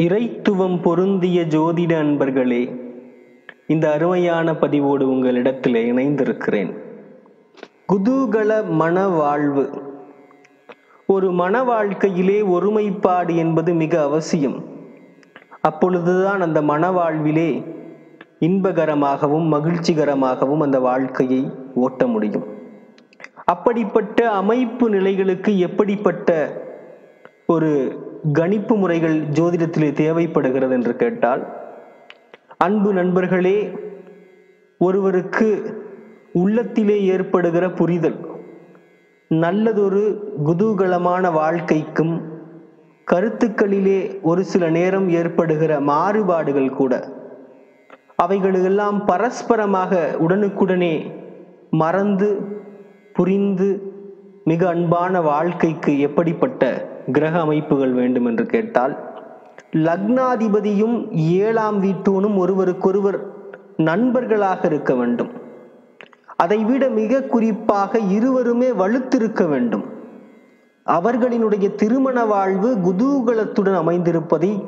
இறைத்துவம் பொருந்திய ஜோதிட அன்பர்களே இந்த அருமையான பதிவோடு உங்களிடத்தில் இணைந்திருக்கிறேன். குதூகல மன வாழ்வு ஒரு மன வாழ்க்கையிலே ஒருமைப்பாடு என்பது மிக அவசியம். அப்பொழுதுதான் அந்த மன வாழ்விலே இன்பகரமாகவும் மகிழ்ச்சிகரமாகவும் அந்த வாழ்க்கையை ஓட்ட முடியும். அப்படிப்பட்ட அமைப்பு நிலைகளுக்கு எப்படிப்பட்ட ஒரு கணிப்பு முறைகள் ஜோதிடத்திலே தேவைப்படுகிறது என்று கேட்டால் அன்பு நண்பர்களே ஒருவருக்கு உள்ளத்திலே ஏற்படுகிற புரிதல் நல்லதொரு குதூகலமான வாழ்க்கைக்கும் கருத்துக்களிலே ஒரு சில நேரம் ஏற்படுகிற மாறுபாடுகள் கூட அவைகளெல்லாம் பரஸ்பரமாக உடனுக்குடனே மறந்து புரிந்து மிக அன்பான வாழ்க்கைக்கு எப்படிப்பட்ட கிரக அமைப்புகள் வேண்டும் என்று கேட்டால் லக்னாதிபதியும் ஏழாம் வீட்டூனும் ஒருவருக்கொருவர் நண்பர்களாக இருக்க வேண்டும். அதைவிட மிக குறிப்பாக இருவருமே வலுத்திருக்க வேண்டும். அவர்களினுடைய திருமண வாழ்வு குதூகலத்துடன் அமைந்திருப்பதை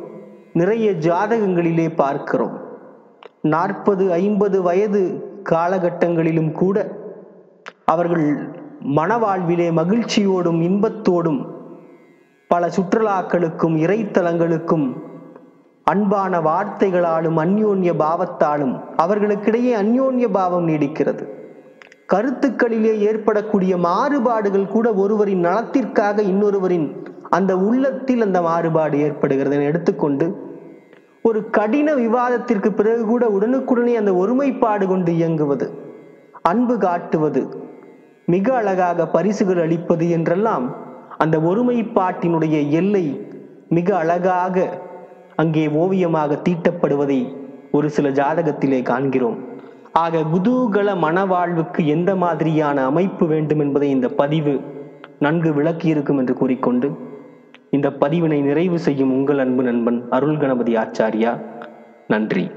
நிறைய ஜாதகங்களிலே பார்க்கிறோம். நாற்பது ஐம்பது வயது காலகட்டங்களிலும் கூட அவர்கள் மனவாழ்விலே மகிழ்ச்சியோடும் இன்பத்தோடும் பல சுற்றுலாக்களுக்கும் இறைத்தலங்களுக்கும் அன்பான வார்த்தைகளாலும் அந்யோன்ய பாவத்தாலும் அவர்களுக்கிடையே அந்யோன்ய பாவம் நீடிக்கிறது. கருத்துக்களிலே ஏற்படக்கூடிய மாறுபாடுகள் கூட ஒருவரின் நலத்திற்காக இன்னொருவரின் அந்த உள்ளத்தில் அந்த மாறுபாடு ஏற்படுகிறது. என எடுத்துக்கொண்டு ஒரு கடின விவாதத்திற்கு பிறகு கூட உடனுக்குடனே அந்த ஒருமைப்பாடு கொண்டு இயங்குவது அன்பு காட்டுவது மிக அழகாக பரிசுகள் அளிப்பது என்றெல்லாம் அந்த ஒருமைப்பாட்டினுடைய எல்லை மிக அழகாக அங்கே ஓவியமாக தீட்டப்படுவதை ஒரு சில ஜாதகத்திலே காண்கிறோம். ஆக குதூகல மனவாழ்வுக்கு எந்த மாதிரியான அமைப்பு வேண்டும் என்பதை இந்த பதிவு நன்கு விளக்கியிருக்கும் என்று கூறிக்கொண்டு இந்த பதிவினை நிறைவு செய்யும் உங்கள் அன்பு நண்பன் அருள் கணபதி ஆச்சாரியா. நன்றி.